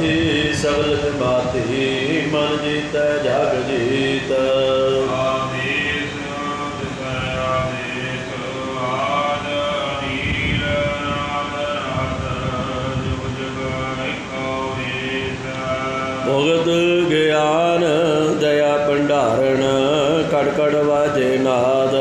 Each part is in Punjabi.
ਗਲਤ ਬਾਤੀ ਮਨ ਜੀਤੈ ਜਗ ਜੀਤ। ਭਗਤ ਗਿਆਨ ਦਇਆ ਭੰਡਾਰਨ ਕੜ ਕੜ ਵਾਜੇ ਨਾਦ।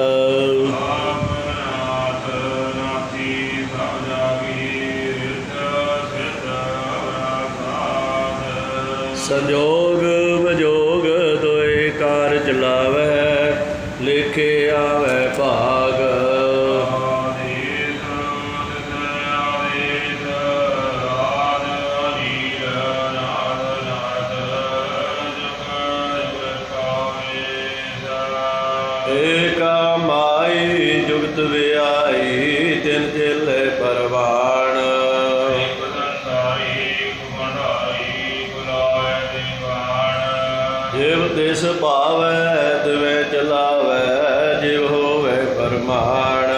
ਸੰਜੋਗ ਵਿਜੋਗ ਦੋਏ ਕਾਰ ਚਲਾਵੈ ਲਿਖੇ ਆਵੈ ਭਾਗ। ਏਕਾ ਜਿਵ ਤਿਸ ਭਾਵੈ ਤਿਵੇਂ ਚਲਾਵੈ ਜਿਵ ਹੋਵੇ ਪਰਮਾਣ।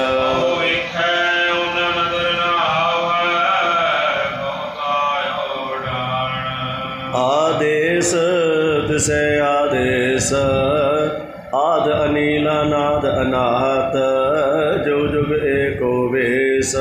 ਆਦੇਸ ਤਿਸੈ ਆਦੇਸ ਆਦ ਅਨੀਲਾ ਨਾਦ ਅਨਾਹਤ ਜੋ ਜੁਗ ਏਕੋ ਵੇਸ।